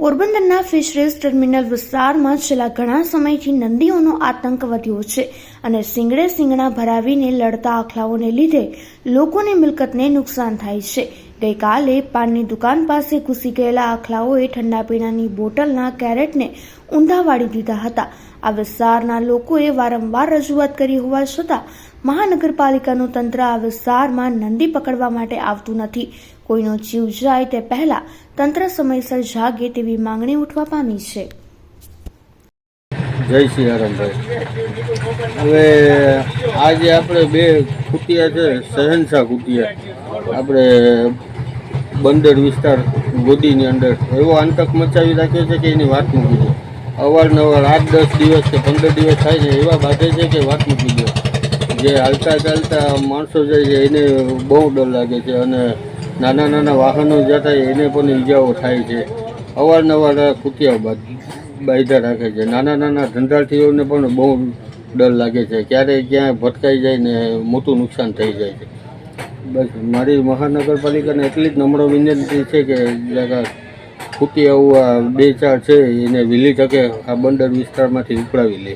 પોરબંદરના fisheries terminal વિસ્તારમાં છેલ્લા ઘણા સમયથી નંદીઓનો આતંક વધ્યો છે અને સિંગડે સિંગણા ભરાવીને લડતા આખલાઓને લીધે લોકોની મિલકતને નુકસાન થાય છે. ગઈકાલે પાનની દુકાન પાસે ઘૂસી ગયેલા આખલાઓએ ઠંડા પીણાની બોટલના કેરેટને ઊંધા વાળી દીધા હતા. આ વિસ્તારના લોકોએ વારંવાર રજૂઆત કરી હોવા છતાં મહાનગરપાલિકાનું તંત્ર આ વિસ્તારમાં નંદી પકડવા માટે આવતું નથી. કોઈનો જીવ જાય તે પહેલા તંત્ર સમયસર જાગે તેવી માંગણી ઉઠવા પામી છે. જય સિયારામભાઈ હવે આજે આપણે બે કુટિયા છે શહેનશાહ કુટિયા આપણે બંદર વિસ્તાર ગોદીની અંદર. એવો આતંક મચાવી રાખ્યો છે કે એની વાત મૂકી દો. અવારનવાર આઠ, દસ દિવસ કે પંદર દિવસ થાય છે એવા બાધે છે કે વાત મૂકી દો. જે હાલતા ચાલતા માણસો જાય છે એને બહુ ડર લાગે છે અને નાના નાના વાહનો જતા એને પણ ઈજાઓ થાય છે. અવારનવાર કુતિયા બાદ બાયધા રાખે છે. નાના નાના ધંધાર્થીઓને પણ બહુ ડર લાગે છે. ક્યારેય ક્યાંય ભટકાઈ જાય ને મોટું નુકસાન થઈ જાય છે. બસ, મારી મહાનગરપાલિકાને એટલી જ નમ્ર વિનંતી છે કે ખૂટી આવું આ બે ચાર છે, એને વહેલી તકે આ બંદર વિસ્તારમાંથી ઉપડાવી લે.